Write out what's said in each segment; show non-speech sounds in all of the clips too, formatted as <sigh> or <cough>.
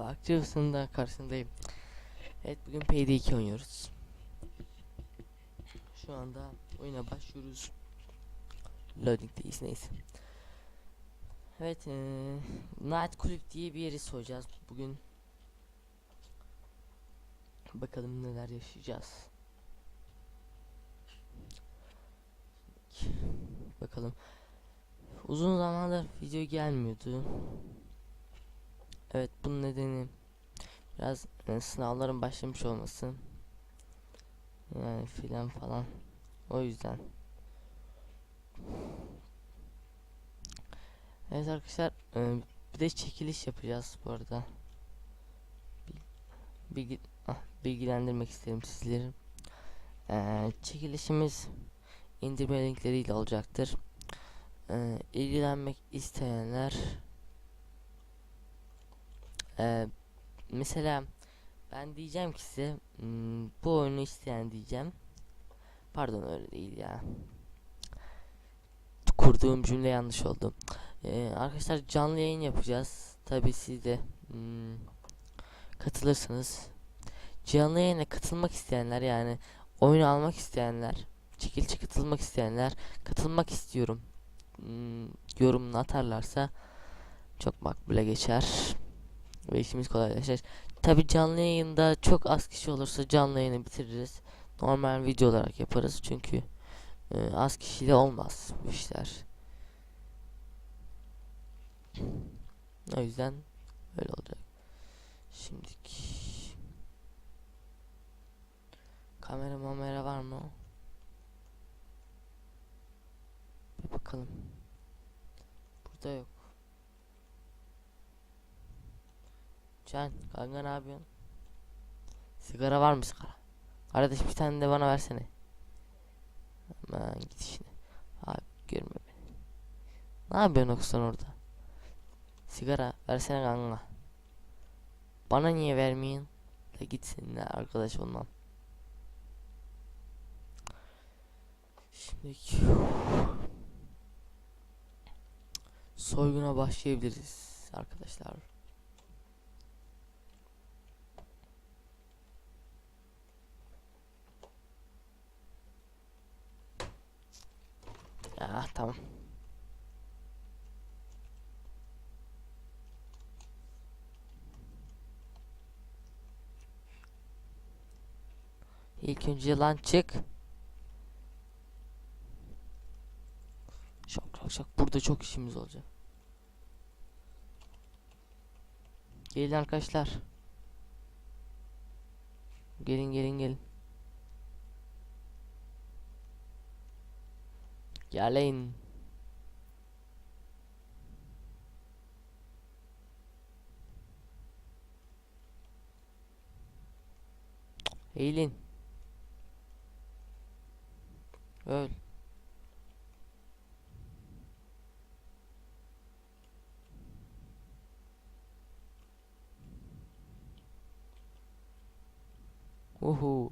Farklı da karşısındayım. Evet bugün Payday 2 oynuyoruz. Şu anda oyuna başlıyoruz. Loading'deyiz neyse. Evet eee Night Kulüp diye bir yeri soyacağız bugün. Bakalım neler yaşayacağız. Bakalım. Uzun zamandır video gelmiyordu. Evet bunun nedeni biraz e, sınavların başlamış olması. Yani filan falan. O yüzden. Evet arkadaşlar e, bir de çekiliş yapacağız bu arada. Bil- Bilgi, ah, bilgilendirmek isterim sizleri. E, çekilişimiz indirme linkleriyle olacaktır. E, ilgilenmek isteyenler ee, mesela ben diyeceğim ki size hmm, bu oyunu isteyen diyeceğim. Pardon öyle değil ya. Kurduğum cümle yanlış oldu. Ee, arkadaşlar canlı yayın yapacağız. Tabi siz de hmm, katılırsınız. Canlı yayına katılmak isteyenler yani oyunu almak isteyenler, çekilişe katılmak isteyenler katılmak istiyorum. Hmm, yorumunu atarlarsa çok makbule geçer ve işimiz kolaylaşır. Tabi canlı yayında çok az kişi olursa canlı yayını bitiririz. Normal video olarak yaparız çünkü e, az kişiyle olmaz bu işler. O yüzden öyle olacak. Şimdiki kamera mamera var mı? Bir bakalım. Burada yok. Can kanka ne yapıyorsun? Sigara var mı sigara? Kardeş bir tane de bana versene. Aman git işine. Abi görme beni. Ne yapıyorsun okusan orada? Sigara versene kanka. Bana niye vermeyin? Da git seninle arkadaş olmam. Şimdi soyguna başlayabiliriz arkadaşlar. Ah tamam. İlk önce lan çık. Şak şak şak. Burada çok işimiz olacak. Gelin arkadaşlar. Gelin gelin gelin. Gelin. Eğilin. Öl. Uhu.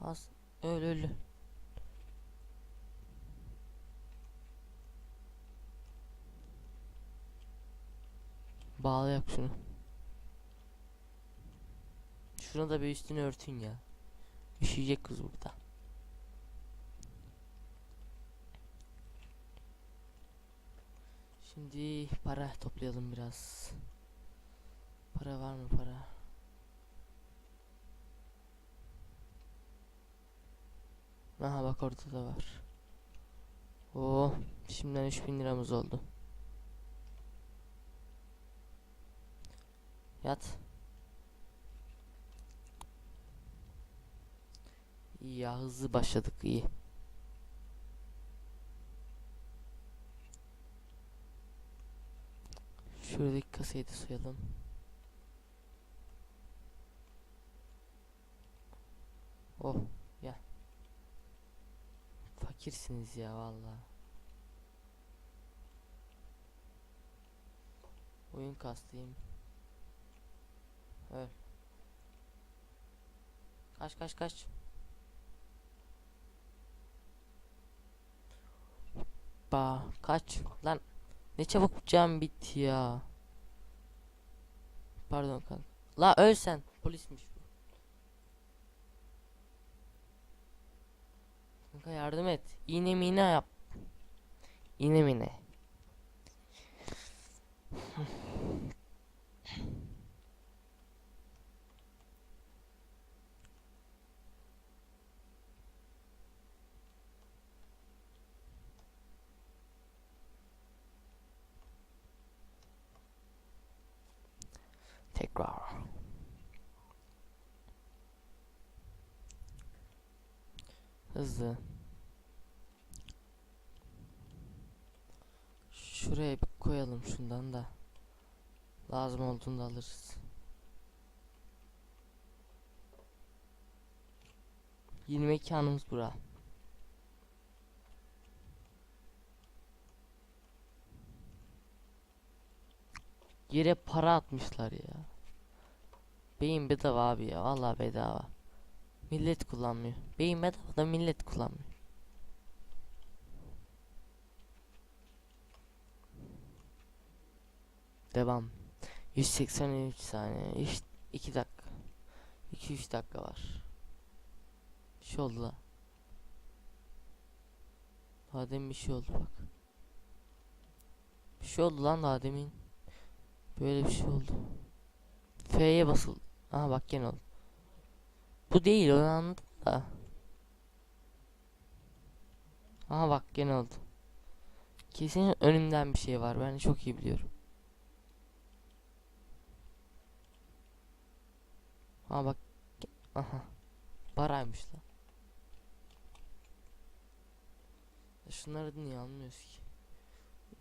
Az öl öl. Bağlayak şunu. Şuna da bir üstünü örtün ya. Üşüyecek kız burada. Şimdi para toplayalım biraz. Para var mı para? Aha bak orada da var. Oo, şimdiden 3000 liramız oldu. Yat. İyi ya hızlı başladık iyi. Şuradaki kasayı da soyalım. Oh ya. Fakirsiniz ya vallahi. Oyun kastayım. Öl. Kaç kaç kaç. Ba kaç lan. Ne çabuk cam bitti ya. Pardon kanka. La öl sen. Polismiş bu. Kanka yardım et. İğne mine yap. İğne mine. Tekrar. Hızlı. Şuraya bir koyalım şundan da. Lazım olduğunda alırız. 22 anımız bura. Yere para atmışlar ya. Beyin bedava abi ya. Vallahi bedava. Millet kullanmıyor. Beyin bedava da millet kullanmıyor. Devam. 183 saniye. İşte 2 dakika. 2-3 dakika var. Bir şey oldu la. Daha bir şey oldu bak. Bir şey oldu lan daha demin. Böyle bir şey oldu. F'ye basıl. Aha bak gene oldu. Bu değil onu anladım da. Aha bak gene oldu. Kesin önümden bir şey var. Ben çok iyi biliyorum. Aha bak. Aha. Baraymış lan. Şunları niye almıyoruz ki?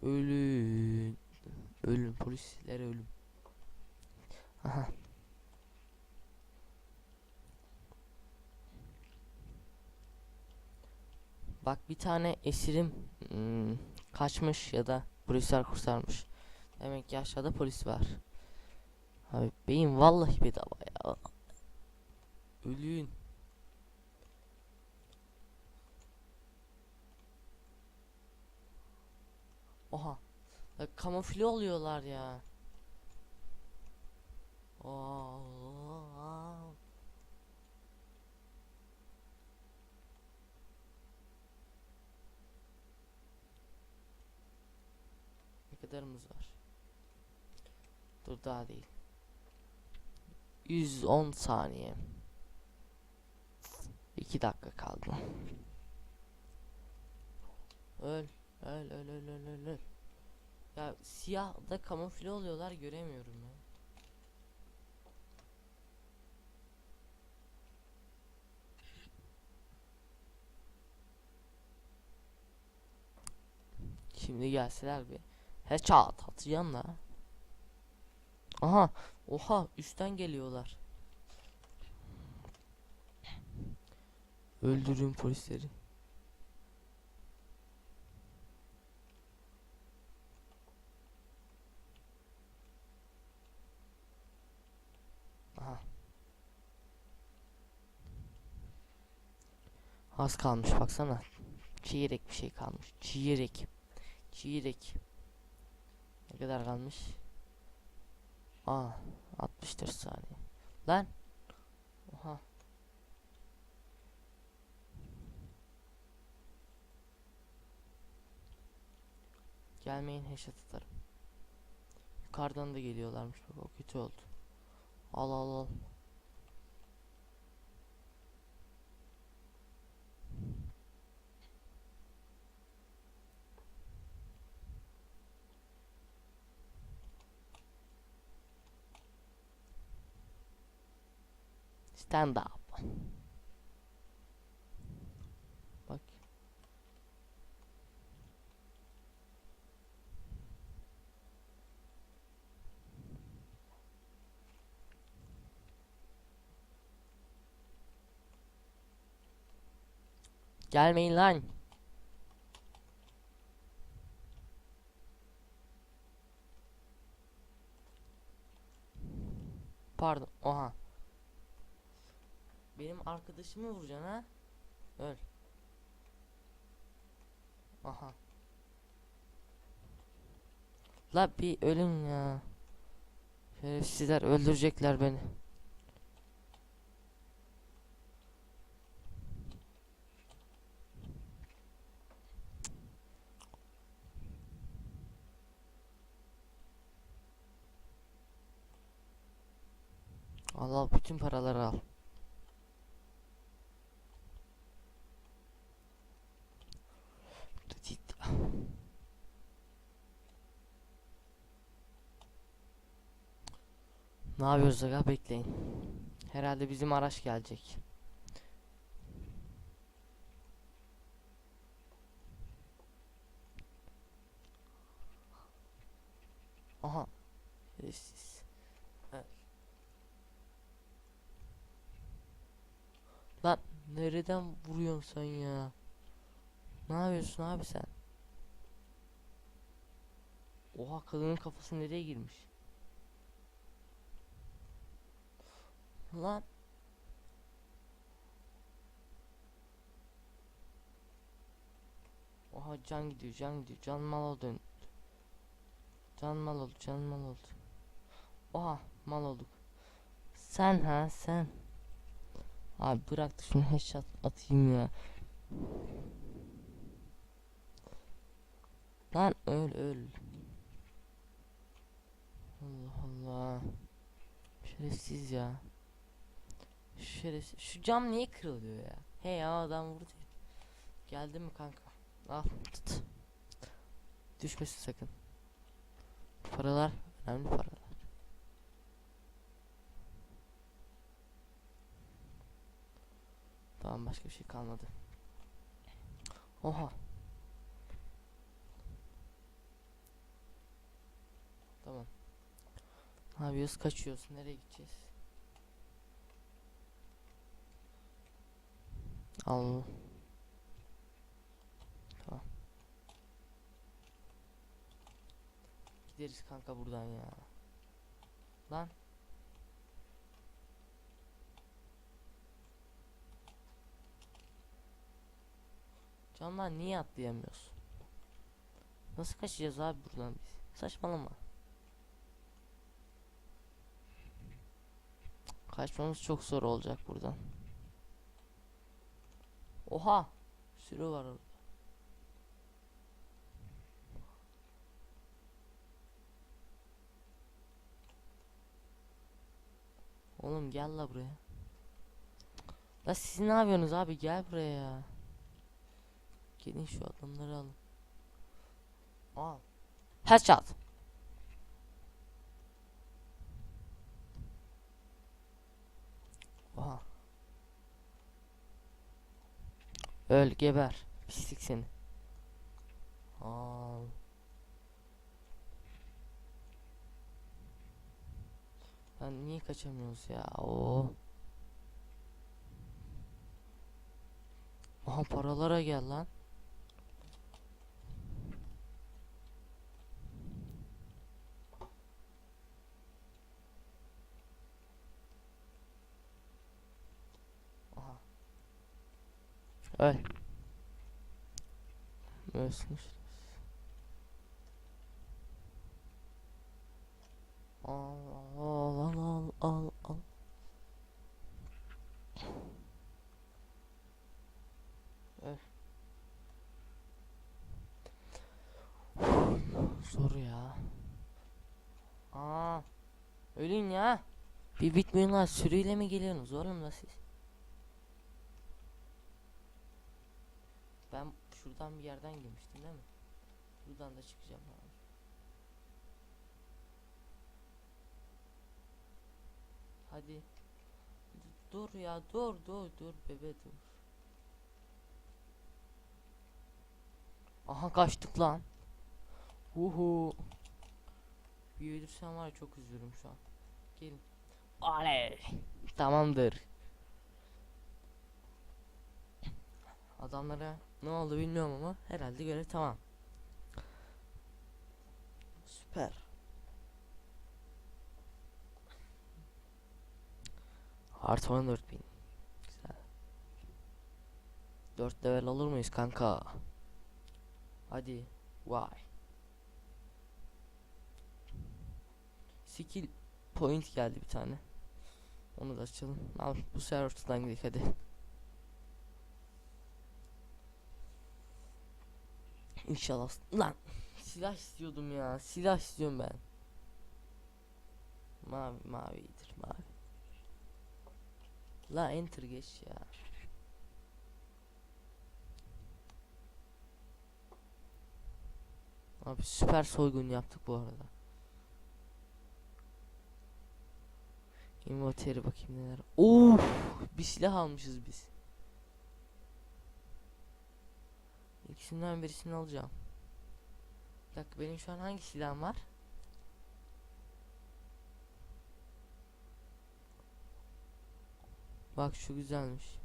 Ölüm. Polislere ölüm. Aha. Bak bir tane esirim hmm, kaçmış ya da polisler kurtarmış. Demek ki aşağıda polis var. Abi beyin vallahi bedava ya. Ölün. Oha. Kamufle oluyorlar ya. Ne kadarımız var? Dur daha değil. 110 saniye. 2 dakika kaldı. Öl öl öl öl öl öl. Ya siyah da kamufle oluyorlar göremiyorum ya. Şimdi gelseler bir headshot atacağım da. Aha, oha üstten geliyorlar. Öldürün polisleri. Aha. Az kalmış baksana. Çeyrek bir şey kalmış. Çeyrek. Çeyrek. Ne kadar kalmış? Aa, 64 saniye. Lan. Oha. Gelmeyin headshot atarım. Yukarıdan da geliyorlarmış bak o kötü oldu. Al al al. Stand up. Bak. Gelmeyin lan. Pardon. Oha. Benim arkadaşımı vuracaksın ha? Öl. Aha. La bir ölüm ya. Şerefsizler öldürecekler beni. Al al bütün paraları al. Ne yapıyoruz aga bekleyin. Herhalde bizim araç gelecek. Aha. Evet. Lan nereden vuruyorsun sen ya? Ne yapıyorsun abi sen? Oha kadının kafası nereye girmiş? Lan. Oha can gidiyor can gidiyor can mal oldu. Can mal oldu can mal oldu. Oha mal olduk. Sen ha sen. Abi bırak şunu headshot atayım ya. Lan öl öl. Allah Allah. Şerefsiz ya. Şerefsiz. Şu cam niye kırılıyor ya? He ya adam vurdu. Geldi mi kanka? Al tut. Düşmesin sakın. Paralar önemli paralar. Tamam başka bir şey kalmadı. Oha. Tamam. Ne yapıyoruz? Kaçıyoruz. Nereye gideceğiz? Al. Tamam. Gideriz kanka buradan ya. Lan. Canlar niye atlayamıyoruz? Nasıl kaçacağız abi buradan biz? Saçmalama. Kaçmamız çok zor olacak buradan. Oha! Sürü var orada. Oğlum gel la buraya. La siz ne yapıyorsunuz abi gel buraya ya. Gelin şu adamları alın. Al. Headshot. Oha. Öl geber. Pislik seni. Al. Lan niye kaçamıyoruz ya? Oo. Aha paralara gel lan. Öl. Ölsün işte. Al al al al al. Öl. Zor ya. Aa. Ölün ya. Bir bitmiyor lan sürüyle mi geliyorsunuz oğlum da siz? Ben şuradan bir yerden girmiştim değil mi? Buradan da çıkacağım abi. Hadi. Dur ya dur dur dur bebe dur. Aha kaçtık lan. Uhu. Bir ölürsem var ya çok üzülürüm şu an. Gelin. Oley. Tamamdır. Adamlara ne oldu bilmiyorum ama herhalde görev tamam. Süper. Artı 14 bin. Güzel. 4 level olur muyuz kanka? Hadi. Vay. skill point geldi bir tane. Onu da açalım. Al bu sefer ortadan gidelim hadi. İnşallah. Lan silah istiyordum ya. Silah istiyorum ben. Mavi mavidir mavi. La enter geç ya. Abi süper soygun yaptık bu arada. Inventary bakayım neler. Of, bir silah almışız biz. İkisinden birisini alacağım. Bir dakika benim şu an hangi silahım var? Bak şu güzelmiş.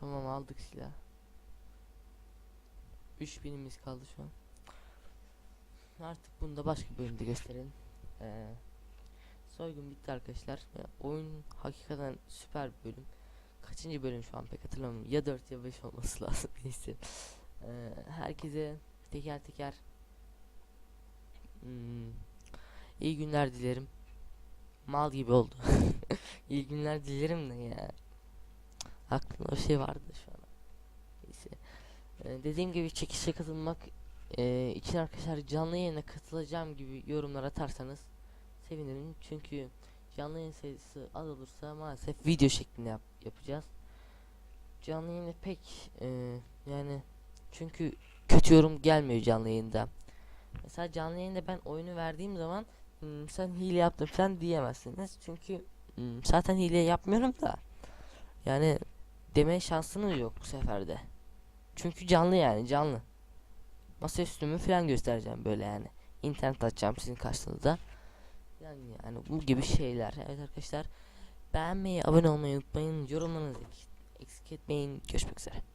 Tamam aldık silah. 3000'imiz kaldı şu an. Artık bunu da başka bir bölümde gösterelim. Ee, soygun bitti arkadaşlar. Oyun hakikaten süper bir bölüm. Kaçıncı bölüm şu an pek hatırlamıyorum. Ya 4 ya 5 olması <laughs> lazım. Neyse. Ee, herkese teker teker hmm, iyi günler dilerim. Mal gibi oldu. <laughs> iyi günler dilerim de ya. Aklımda o şey vardı şu an. Neyse. Ee, dediğim gibi çekişe katılmak e, için arkadaşlar canlı yayına katılacağım gibi yorumlar atarsanız sevinirim. Çünkü canlı yayın sayısı az olursa maalesef video şeklinde yap- yapacağız. Canlı yayında pek e, yani çünkü kötü yorum gelmiyor canlı yayında. Mesela canlı yayında ben oyunu verdiğim zaman "Hmm, sen hile yaptın falan diyemezsiniz. Çünkü hmm, zaten hile yapmıyorum da yani deme şansınız yok bu seferde. Çünkü canlı yani canlı. Masa üstümü falan göstereceğim böyle yani. İnternet açacağım sizin karşınızda. Yani yani bu gibi şeyler. Evet arkadaşlar beğenmeyi, abone olmayı unutmayın. Yorumlarınızı eksik etmeyin. Görüşmek üzere.